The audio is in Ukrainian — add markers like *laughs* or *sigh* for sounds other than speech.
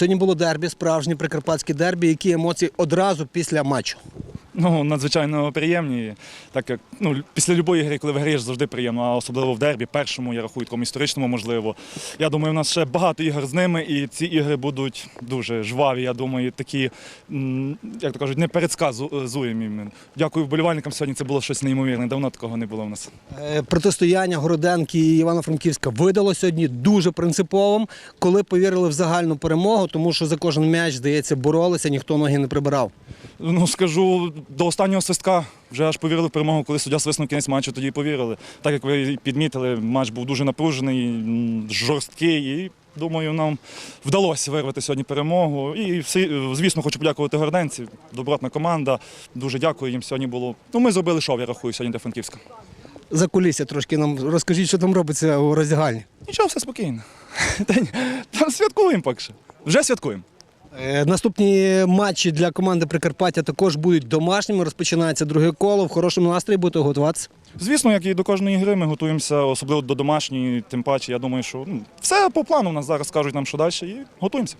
Сьогодні було дербі, справжнє прикарпатське дербі. Які емоції одразу після матчу? Ну, надзвичайно приємні. Так як ну, після будь-якої гри, коли виграєш, завжди приємно, а особливо в дербі, першому, я рахую, такому історичному, можливо. Я думаю, у нас ще багато ігор з ними, і ці ігри будуть дуже жваві. Я думаю, такі, як то кажуть, непередсказуємі. Дякую вболівальникам. Сьогодні це було щось неймовірне. Давно такого не було в нас. Е, Протистояння Городенки і Івано-Франківська видало сьогодні дуже принциповим, коли повірили в загальну перемогу, тому що за кожен м'яч, здається, боролися, ніхто ноги не прибирав. Ну, скажу, до останнього свистка вже аж повірили в перемогу, коли суддя свиснув кінець матчу, тоді повірили. Так як ви підмітили, матч був дуже напружений, жорсткий. І думаю, нам вдалося вирвати сьогодні перемогу. І звісно, хочу подякувати Горденці. Добротна команда. Дуже дякую їм. Сьогодні було. Ну, ми зробили шоу, я рахую, сьогодні для Франківська. За кулісся трошки нам розкажіть, що там робиться у роздягальні. Нічого, все спокійно. *laughs* Та Там святкуємо поки що. Вже святкуємо. Е, Наступні матчі для команди Прикарпаття також будуть домашніми. Розпочинається друге коло. В хорошому настрої будете готуватися. Звісно, як і до кожної гри, ми готуємося, особливо до домашньої, тим паче, я думаю, що ну, все по плану в нас зараз кажуть нам, що далі, і готуємося.